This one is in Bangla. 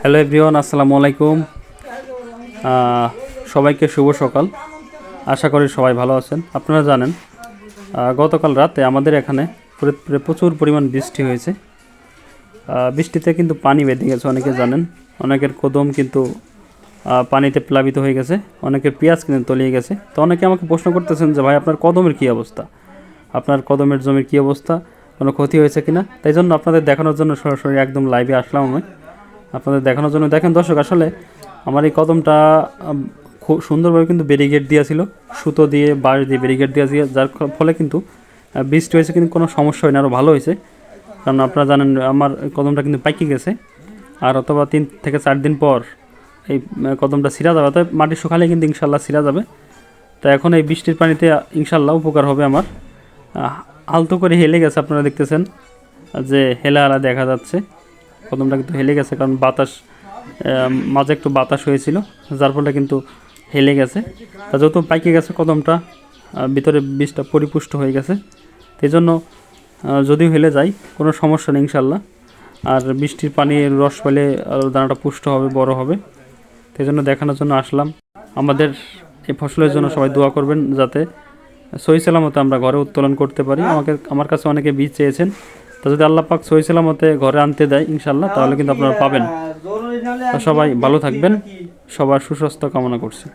হ্যালো এভরিওয়ান, আসসালামু আলাইকুম। সবাইকে শুভ সকাল। আশা করি সবাই ভালো আছেন। আপনারা জানেন গতকাল রাতে আমাদের এখানে প্র- প্র- প্রচুর পরিমাণ বৃষ্টি হয়েছে। বৃষ্টিতে কিন্তু পানি বেঁধে গেছে, অনেকে জানেন। অনেকের কদম কিন্তু পানিতে প্লাবিত হয়ে গেছে। অনেকের পেঁয়াজ কিন্তু তলিয়ে গেছে। তো অনেকে আমাকে প্রশ্ন করতেছেন যে, ভাই, আপনার কদমের কী অবস্থা? আপনার কদমের জমির কী অবস্থা? কোনো ক্ষতি হয়েছে কিনা? তাই জন্য আপনাদের দেখানোর জন্য সরাসরি একদম লাইভে আসলাম আমি। আপনাদের দেখানোর জন্য। দেখেন দর্শক, আসলে আমার এই কদমটা খুব সুন্দরভাবে কিন্তু ব্যারিগেড দেওয়া ছিল। সুতো দিয়ে, বাঁশ দিয়ে ব্যারিগেড দেওয়া ছিল। যার ফলে কিন্তু বৃষ্টি হয়েছে কিন্তু কোনো সমস্যা হয়নি আরও ভালো হয়েছে। কারণ আপনারা জানেন, আমার কদমটা কিন্তু পাইকে গেছে। আর অথবা তিন থেকে চার দিন পর এই কদমটা ছিঁড়া যাবে। অর্থাৎ মাটি শুকালে কিন্তু ইনশাল্লাহ ছিঁড়া যাবে। তো এখন এই বৃষ্টির পানিতে, ইনশাল্লাহ উপকার হবে আমার। আলতো করে হেলে গেছে, আপনারা দেখতেছেন। যে হেলা হেলা দেখা যাচ্ছে। কদমটা কিন্তু হেলে গেছে, কারণ বাতাস মাঝে একটু বাতাস হয়েছিল, যার ফলে কিন্তু হেলে গেছে। তা যত পাইকে গেছে কদমটা ভিতরে বীজটা পরিপুষ্ট হয়ে গেছে এই জন্য যদিও হেলে যায়, কোনো সমস্যা নেই ইনশাল্লাহ আর বৃষ্টির পানির রস পেলে দানাটা পুষ্ট হবে, বড় হবে। সেই জন্য দেখানোর জন্য আসলাম। আমাদের এই ফসলের জন্য সবাই দোয়া করবেন যাতে সহি সালামতে আমরা ঘরে উত্তোলন করতে পারি। আমাকে, আমার কাছে অনেকে বীজ চেয়েছেন তো যদি আল্লাহ পাক সহি সালামতে ঘরে আনতে দেয় ইনশাল্লাহ তাহলে কিন্তু আপনারা পাবেন। সবাই ভালো থাকবেন। সবার সুস্বাস্থ্য কামনা করছি।